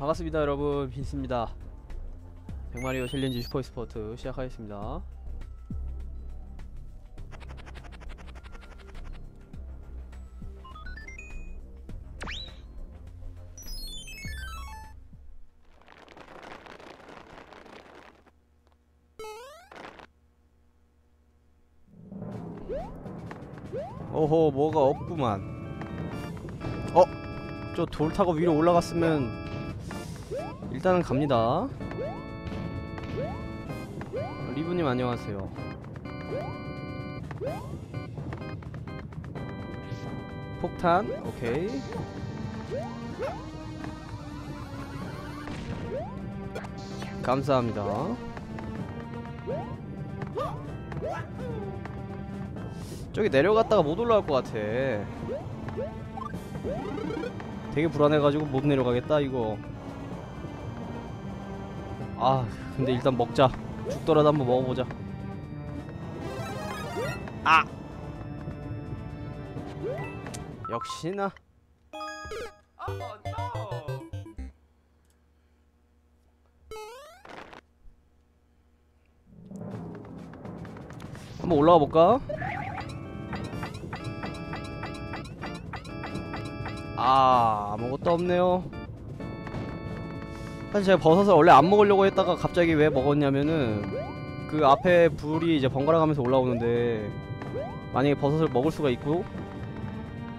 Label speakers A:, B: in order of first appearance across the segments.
A: 반갑습니다 여러분. 빈스입니다. 백마리오 챌린지 슈퍼 스포트 시작하겠습니다. 오호 뭐가 없구만. 어? 저 돌 타고 위로 올라갔으면 일단은 갑니다. 리브님 안녕하세요. 폭탄? 오케이. 감사합니다. 저기 내려갔다가 못 올라갈 것 같아. 되게 불안해가지고 못 내려가겠다 이거 아 근데 일단 먹자 죽더라도 한번 먹어보자 아 역시나! 한번 올라가 볼까? 아 아무것도 없네요 사실 제가 버섯을 원래 안 먹으려고 했다가 갑자기 왜 먹었냐면은 그 앞에 불이 이제 번갈아 가면서 올라오는데 만약에 버섯을 먹을 수가 있고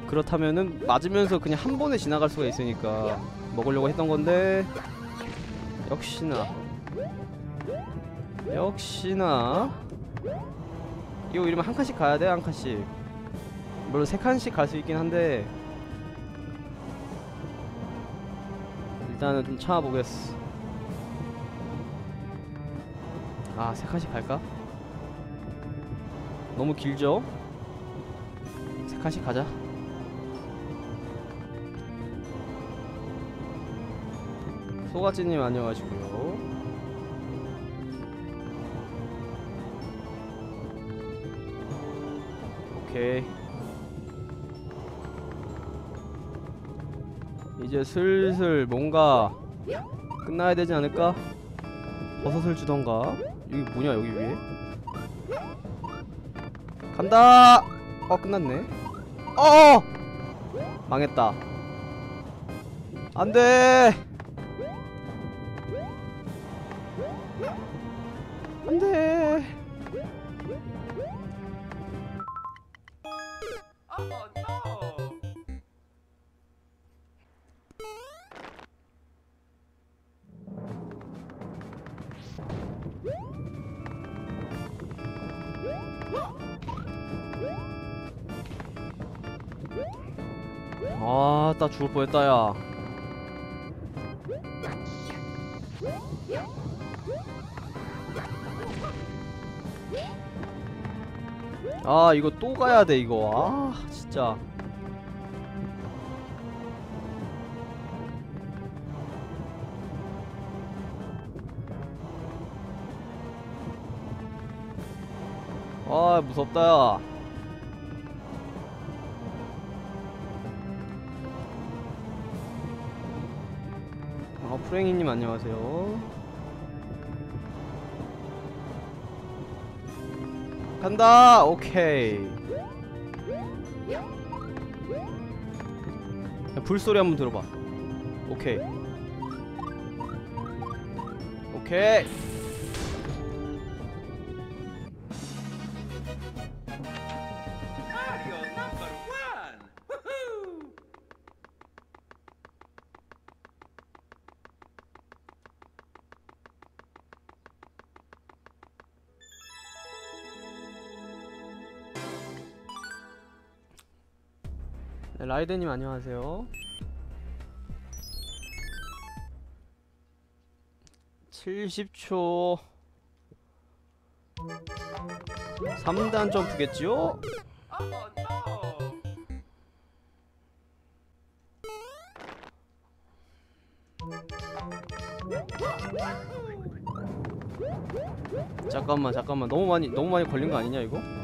A: 그렇다면은 맞으면서 그냥 한 번에 지나갈 수가 있으니까 먹으려고 했던 건데 역시나 역시나 이거 이러면 한 칸씩 가야 돼, 한 칸씩. 물론 세 칸씩 갈 수 있긴 한데 일단은 좀 참아보겠어. 아, 세 칸씩 갈까? 너무 길죠? 세 칸씩 가자. 소가찌님 안녕하시고요. 오케이 이제 슬슬 뭔가 끝나야 되지 않을까? 버섯을 주던가. 여기 뭐냐 여기 위에? 간다! 어 끝났네. 어 망했다. 안돼! 안돼 아따 죽을 뻔했다 야. 아 이거 또 가야 돼 이거. 아 진짜. 아 무섭다 야 아 프랭이님 안녕하세요. 간다! 오케이. 야, 불소리 한번 들어봐. 오케이. 오케이 네, 라이드님 안녕하세요 70초 3단 점프겠지요? 잠깐만 잠깐만 너무 많이 너무 많이 걸린 거 아니냐 이거?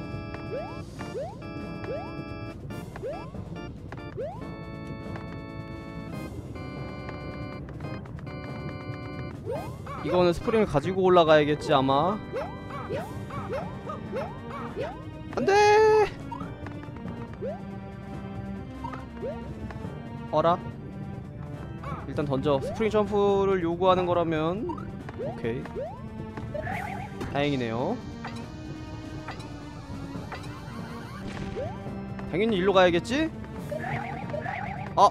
A: 이거는 스프링을 가지고 올라가야겠지 아마. 안돼! 어라? 일단 던져. 스프링 점프를 요구하는 거라면. 오케이. 다행이네요. 당연히 일로 가야겠지? 아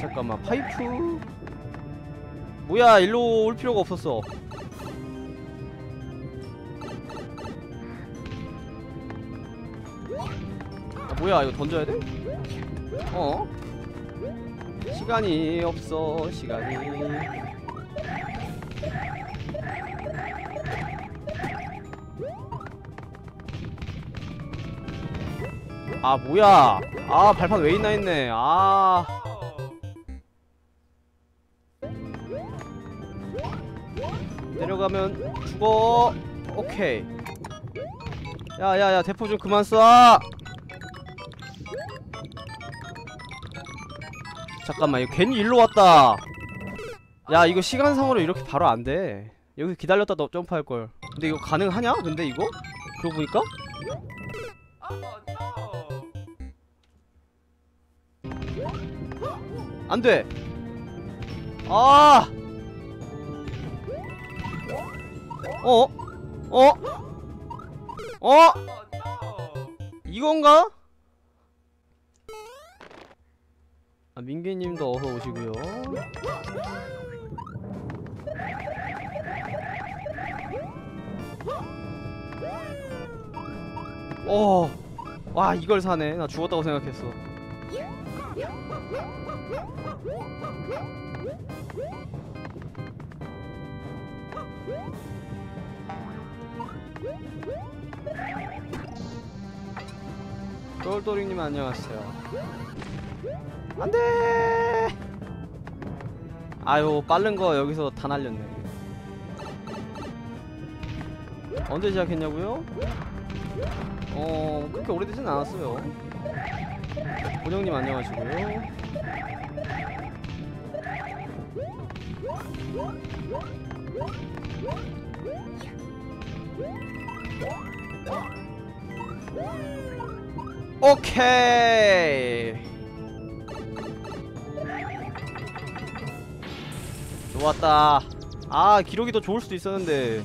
A: 잠깐만. 파이프 뭐야 일로 올 필요가 없었어. 아 뭐야 이거 던져야 돼? 어? 시간이 없어 시간이. 아 뭐야. 아 발판 왜 있나 했네. 아 가면 죽어. 오케이. 야야야 대포 좀 그만 쏴. 잠깐만 이거 괜히 일로 왔다. 야 이거 시간상으로 이렇게 바로 안돼. 여기서 기다렸다 너 점프할걸. 근데 이거 가능하냐? 근데 이거? 그러고 보니까? 안돼. 아 어? 어? 어? 이건가? 아 민기님도 어서 오시고요. 어, 와 이걸 사네. 나 죽었다고 생각했어. 똘똘이님 안녕하세요. 안돼. 아유 빠른 거 여기서 다 날렸네. 언제 시작했냐고요? 어 그렇게 오래되진 않았어요. 본영님 안녕하시고요. 오케이. 좋았다. 아 기록이 더 좋을 수도 있었는데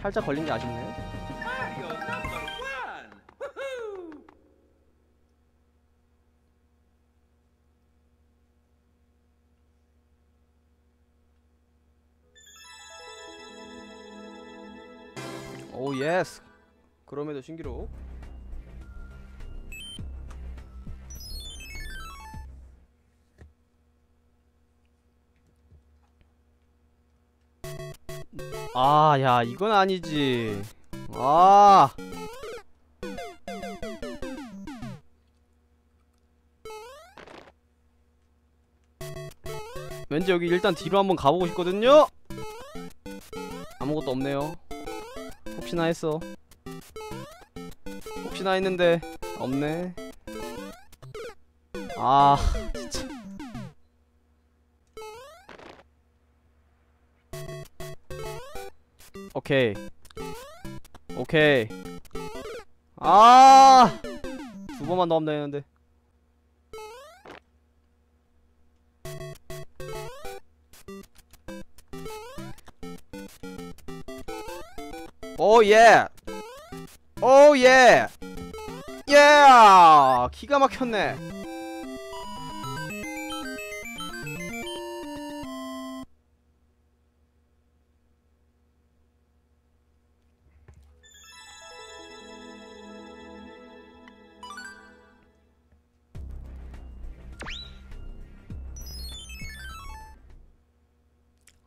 A: 살짝 걸린 게 아쉽네. 오 예스. 그럼에도 신기록. 아, 야, 이건 아니지. 아. 왠지 여기 일단 뒤로 한번 가보고 싶거든요. 아무것도 없네요. 혹시나 했어. 혹시나 했는데 없네. 아, 오케이. 오케이. 아! 두 번만 더 하면 되는데. 오 예. 오 예. 예! 기가 막혔네.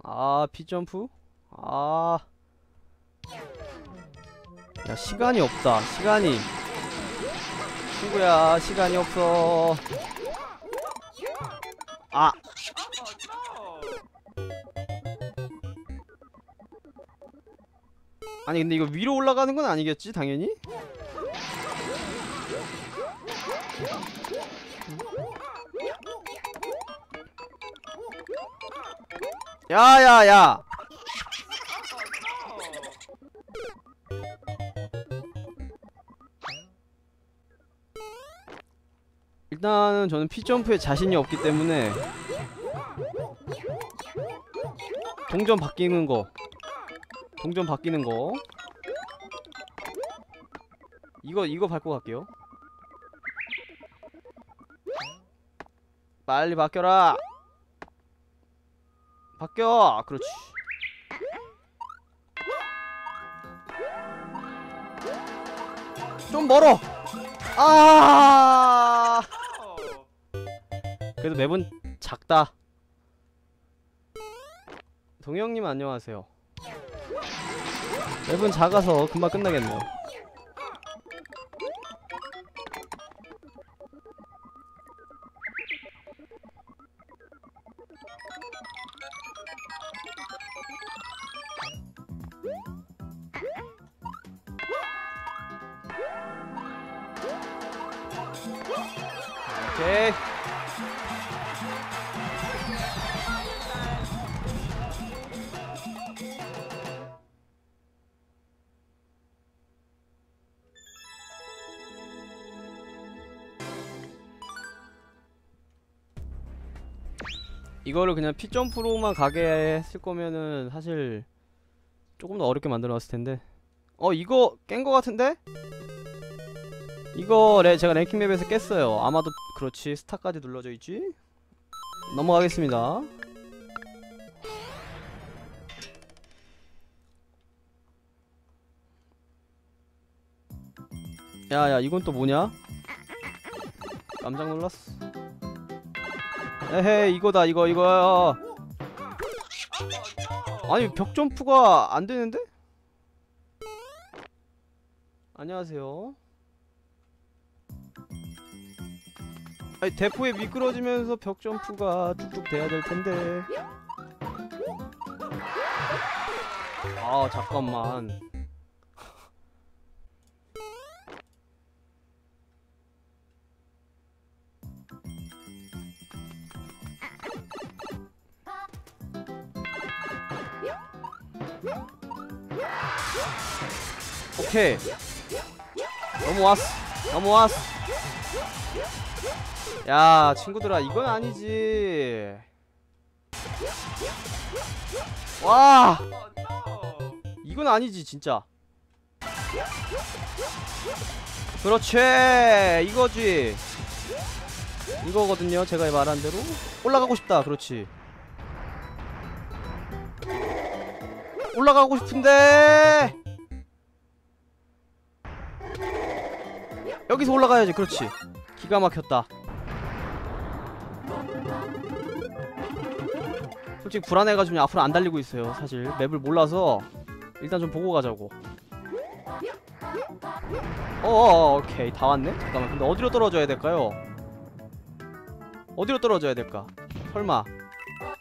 A: 아, 피점프? 아. 야, 시간이 없다. 시간이. 친구야, 시간이 없어. 아! 아니 근데 이거 위로 올라가는 건 아니겠지, 당연히? 야야야. 일단은 저는 피점프에 자신이 없기 때문에 동전 바뀌는 거 동전 바뀌는 거. 이거 이거 밟고 갈게요. 빨리 바뀌어라. 바뀌어. 그렇지. 좀 멀어. 아. 그래도 맵은 작다. 동영님 안녕하세요. 맵은 작아서 금방 끝나겠네요 오케이. 이거를 그냥 피점프로만 가게 했을 거면은 사실 조금 더 어렵게 만들어놨을 텐데. 어 이거 깬 거 같은데? 이거 레, 제가 랭킹 맵에서 깼어요. 아마도 그렇지 스타까지 눌러져 있지? 넘어가겠습니다 야야 이건 또 뭐냐? 깜짝 놀랐어 에헤 이거다 이거 이거. 아니 벽 점프가 안 되는데? 안녕하세요. 아니 대포에 미끄러지면서 벽 점프가 쭉쭉 돼야 될 텐데. 아 잠깐만. 오케이. 넘어왔어. 넘어왔어. 야, 친구들아, 이건 아니지. 와. 이건 아니지, 진짜. 그렇지, 이거지. 이거거든요, 제가 말한 대로. 올라가고 싶다, 그렇지. 올라가고 싶은데! 여기서 올라가야지, 그렇지. 기가 막혔다. 솔직히 불안해가지고 앞으로 안 달리고 있어요, 사실. 맵을 몰라서 일단 좀 보고 가자고. 어어, 오케이. 다 왔네? 잠깐만. 근데 어디로 떨어져야 될까요? 어디로 떨어져야 될까? 설마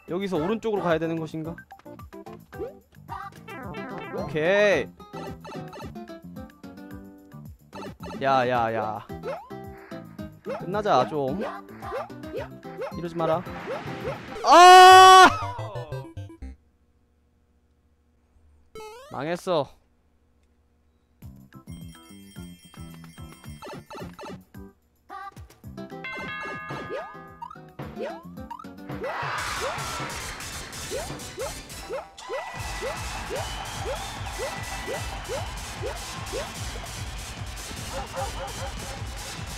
A: 여기서 오른쪽으로 가야 되는 것인가? 오케이. 야야야. 끝나자 좀. 이러지 마라. 아! 망했어.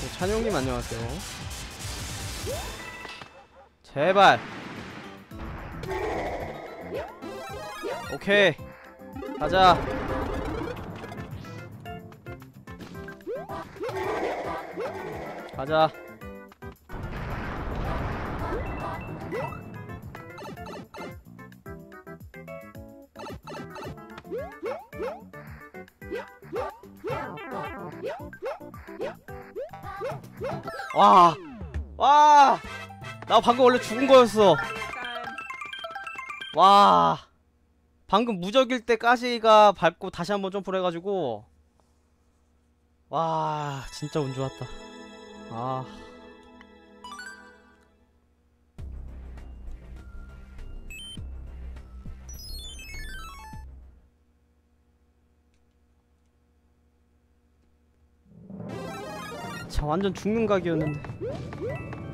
A: 네, 찬용님 안녕하세요. 제발. 오케이. 가자. 가자. 와. 와. 나 방금 원래 죽은 거였어. 와. 방금 무적일 때 가시가 밟고 다시 한번 점프를 해가지고. 와 진짜 운 좋았다. 아. 자 완전 죽는 각이었는데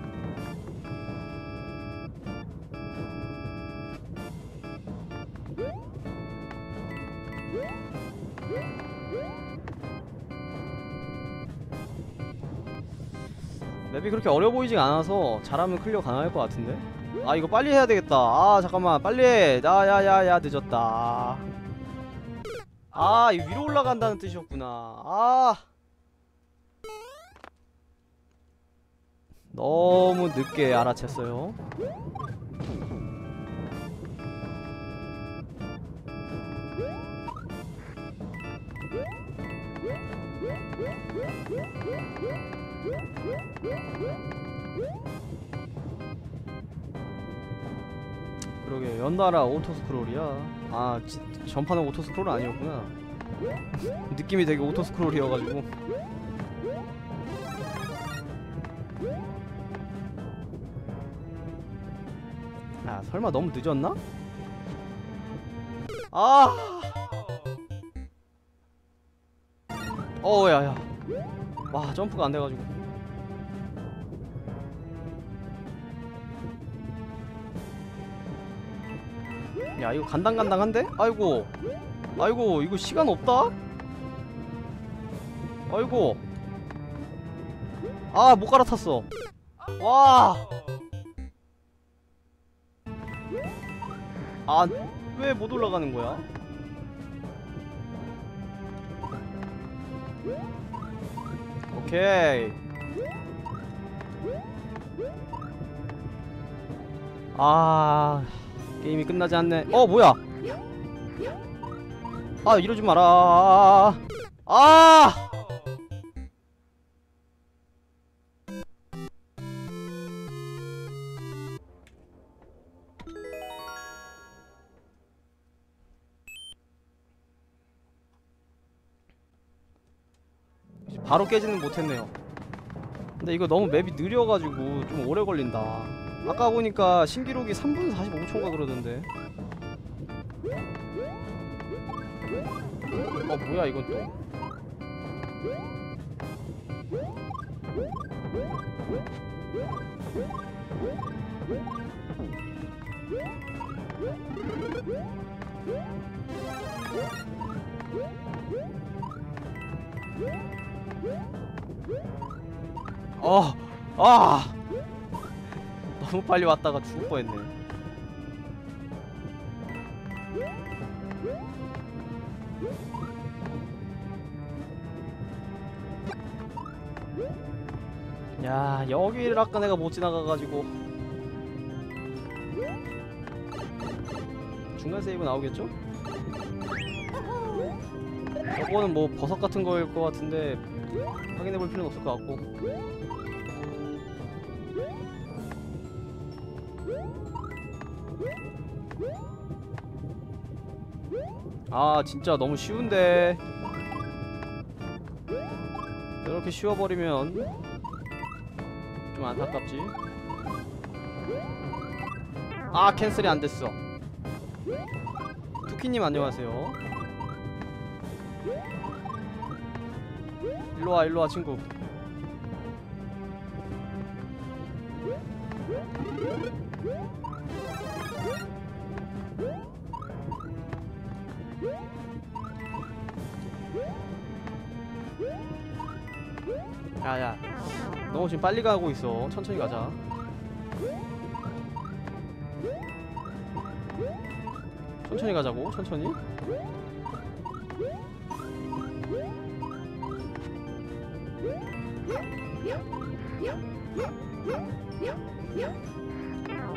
A: 맵이 그렇게 어려 보이지 않아서 잘하면 클리어 가능할 것 같은데? 아 이거 빨리 해야 되겠다. 아 잠깐만. 빨리 해. 야야야야 늦었다. 아 이거 위로 올라간다는 뜻이었구나. 아. 너무 늦게 알아챘어요 그러게 연달아 오토스크롤이야. 아 지, 전판은 오토스크롤 아니었구나. 느낌이 되게 오토스크롤이어가지고. 아 설마 너무 늦었나? 아! 어 야야. 와 점프가 안 돼가지고 야 이거 간당간당한데? 아이고 아이고 이거 시간 없다? 아이고 아 못 갈아탔어 와 아, 왜 못 올라가는 거야? 오케이. 아, 게임이 끝나지 않네. 어, 뭐야? 아, 이러지 마라. 아! 바로 깨지는 못했네요. 근데 이거 너무 맵이 느려가지고 좀 오래 걸린다. 아까 보니까 신기록이 3분 45초인가 그러던데. 어 뭐야 이건 또. 어, 아, 너무 빨리 왔다가 죽을 뻔했네. 야, 여기를 아까 내가 못 지나가가지고 중간 세이브 나오겠죠? 저거는 뭐 버섯 같은 거일 것 같은데 확인해 볼 필요는 없을 것 같고 아 진짜 너무 쉬운데. 이렇게 쉬워버리면 좀 안타깝지. 아 캔슬이 안됐어. 투키님 안녕하세요. 일로와 일로와 친구 야야 너 지금 빨리 가고 있어. 천천히 가자. 천천히 가자고 천천히.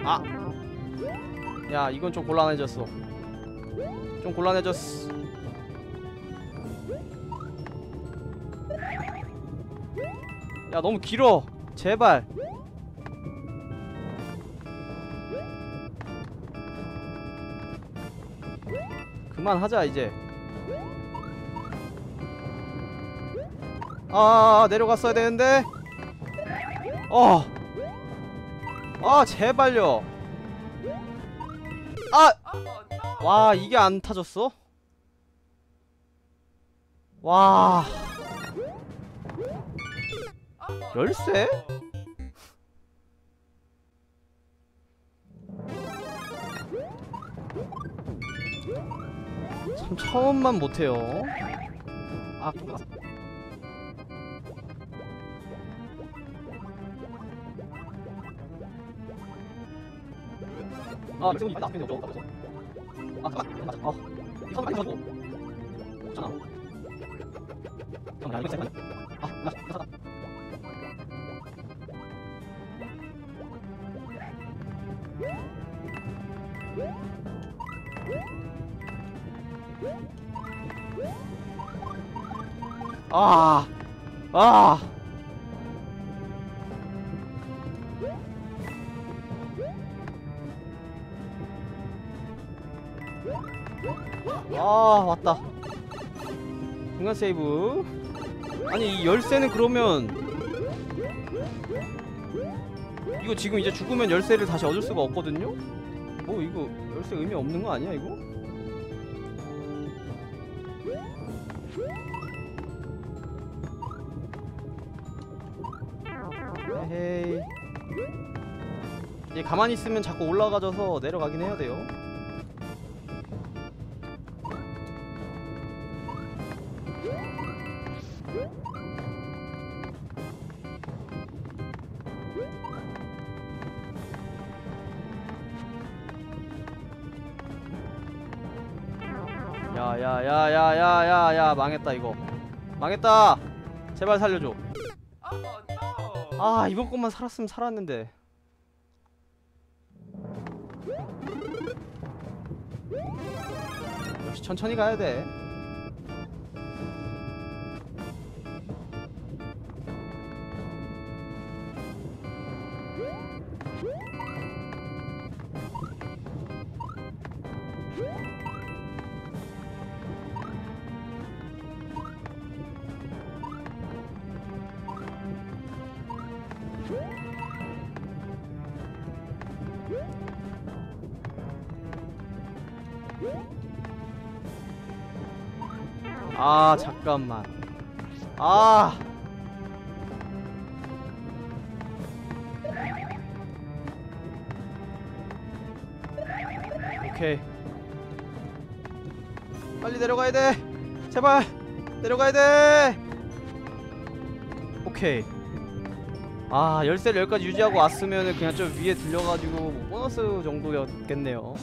A: 아! 야 이건 좀 곤란해졌어. 좀 곤란해졌어 야 너무 길어 제발 그만하자 이제 아 내려갔어야 되는데 어. 아 제발요 아! 와 이게 안 타졌어? 와 열쇠? 참 처음만 못해요. 아, 아. 아, 이거 나쁜 게 없어. 없어. 아, 잠깐. 맞아. 어. 이거 많이 가지고. 없잖아. 잠깐만, 이거 잠깐. 아, 맞아. 맞 아. 아, 아. 아, 왔다. 중간 세이브. 아니, 이 열쇠는 그러면 이거 지금 이제 죽으면 열쇠를 다시 얻을 수가 없거든요? 뭐 이거 열쇠 의미 없는 거 아니야, 이거? 헤이. 얘 가만히 있으면 자꾸 올라가져서 내려가긴 해야 돼요. 야야야야야야야 망했다 이거. 망했다. 제발 살려줘. 아 이번 것만 살았으면 살았는데. 역시 천천히 가야 돼 잠깐만. 아. 오케이. 빨리 내려가야 돼. 제발. 내려가야 돼. 오케이. 아 열쇠를 여기까지 유지하고 왔으면은 그냥 좀 위에 들려가지고 뭐 보너스 정도였겠네요